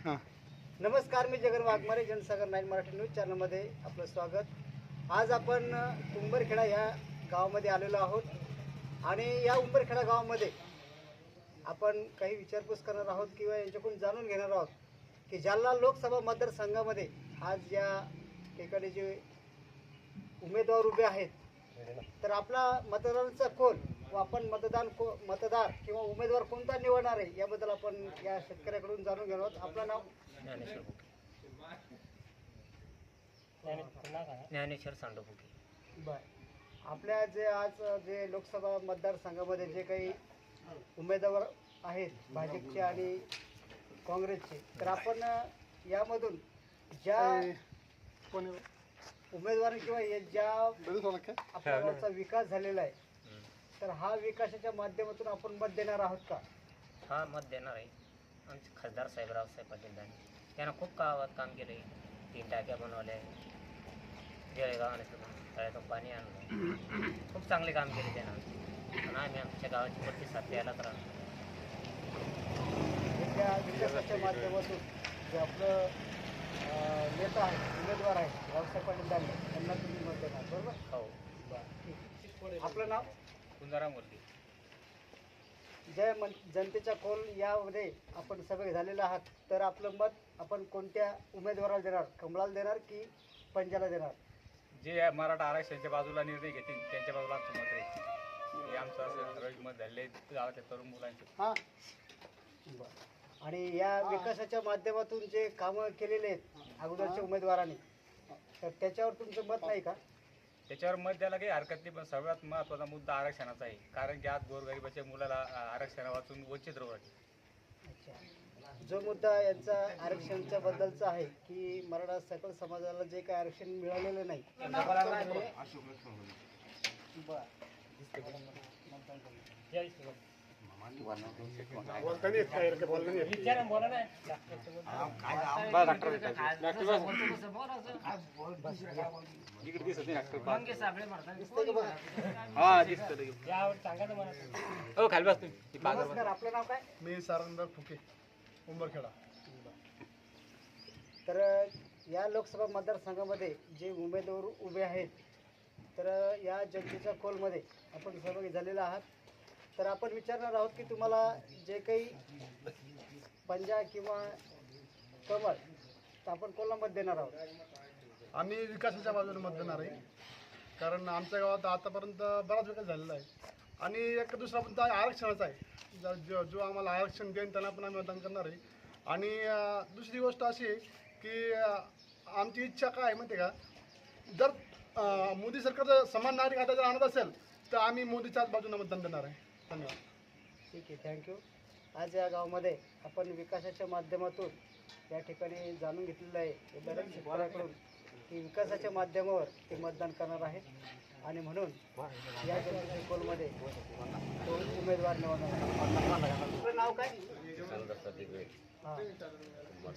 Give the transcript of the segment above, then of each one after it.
हां. नमस्कार मी जगन वाघमारे जनसागर नाईन मराठी न्यूज चॅनलमध्ये आपलं स्वागत. आज आपण उंबरखेडा या गावामध्ये आलेलो आहोत. आणि या उंबरखेडा गावामध्ये आपण काही विचारपूस करणार आहोत किंवा यांच्याकडून जाणून घेणार आहोत की जालना लोकसभा मतदारसंघामध्ये आज या ठिकाणी जे उमेदवार उभे आहेत तर आपला मतदारांचा कोण? व आपण मतदान को मतदार किंवा उमेदवार कोणता निवडणार आहे याबद्दल आपण या शेतकऱ्याकडून जाणून घेणार आहोत. आपलं नाव? ज्ञानेश्वर सांडोपुके बर. आपल्या जे आज जे लोकसभा मतदारसंघामध्ये जे काही उमेदवार आहेत भाजपचे आणि काँग्रेसचे तर आपण यामधून ज्या? उमेदवार किंवा या ज्या आपल्या विकास झालेला आहे तर हा विकासाच्या माध्यमातून आपण मत देणार आहोत का? हा मत देणार आहे. आमचे खासदार साहेब रावसाहेब पाटील यांनी त्यानं खूप गावात काम केलं. आहे तीन टाक्या बनवल्या. आणि तळ्यातून पाणी आणलं. खूप चांगले काम केले त्यानं. आणि आम्ही आमच्या गावाची प्रतिसाद द्यायला तर त्या विकासाच्या माध्यमातून जे आपलं नेता आहे उमेदवार आहे रावसाहेब पाटील दानवे त्यांना तुम्ही मत देणार बरोबर? हो. आपलं नाव? कुंजाराम जय मन जनतेचा कौल यामध्ये आपण सगळे झालेले आहात. तर आपलं मत आपण कोणत्या उमेदवाराला देणार? कमळाला देणार की पंजाला देणार? जे या मराठा आरक्षणाच्या बाजूला निर्णय घेतील त्यांच्या बाजूला आमचं मत राहील. हे आमचं असं ठराविक मत झाले गावातल्या तरुण मुलांचे. हां. बरं. आणि या विकासाच्या माध्यमातून जे कामं केलेले आहेत अगोदरच्या उमेदवारांनी तर त्याच्यावर तुमचं मत नाही का? त्याच्यावर मत द्यायला काही हरकत नाही पण सगळ्यात महत्त्वाचा मुद्दा आरक्षणाचा आहे कारण की आज गोरगरिबाच्या मुलाला आ, आरक्षणा वाचून वंचित राहू. अच्छा जो मुद्दा यांचा आरक्षणच्या बद्दलचा आहे की मराठा सकल समाजाला जे काही आरक्षण मिळालेलं नाही बरं आपलं नाव काय मी सारंगदार फुके उंबरखेडा तर या लोकसभा मतदारसंघामध्ये जे उमेदवार उभे आहेत तर या जनतेच्या कोलमध्ये आपण सहभागी झालेला आहात. तर आपण विचारणार आहोत की तुम्हाला जे काही पंजा किंवा कमळ तर आपण कोणाला मत देणार आहोत. आम्ही विकासाच्या बाजूने मत देणार आहे. कारण आमच्या गावात आतापर्यंत बराच विकास झालेला आहे. आणि एक दुसरा मुद्दा आरक्षणाचा आहे. ज- जो जो आम्हाला आरक्षण देईन त्यांना पण आम्ही मतदान करणार आहे. आणि अं, दुसरी गोष्ट अशी आहे की अं, आमची इच्छा काय आहे माहिती आहे का? जर अं, मोदी सरकारचं समान नागरिक आता जर आणत असेल तर आम्ही मोदीच्याच बाजूने मतदान देणार आहे. धन्यवाद. ठीक आहे थँक्यू आज या गावामध्ये आपण विकासाच्या माध्यमातून या ठिकाणी जाणून घेतलेलं आहे बऱ्याच शेतकऱ्याकडून की विकासाच्या माध्यमावर ते मतदान करणार आहेत. आणि म्हणून या जनतेच्या कोलमध्ये उमेदवार निवडणार नाव काय?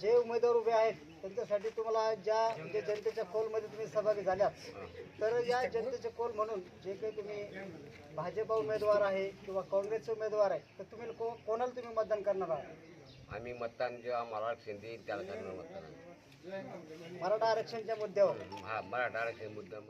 जे उमेदवार उभे आहेत त्यांच्यासाठी तुम्हाला ज्या म्हणजे जनतेच्या कोलमध्ये तुम्ही सहभागी झाल्यात तर या जनतेचे कोल म्हणून जे काही तुम्ही भाजप उमेदवार आहे किंवा काँग्रेसचे उमेदवार आहे तर तुम्ही को कोणाला तुम्ही मतदान करणार आहात? आम्ही मतदान जेव्हा आरक्षण देईल त्याला करणार मतदान. मराठा आरक्षणच्या मुद्द्यावर. हा मराठा आरक्षण मुद्दा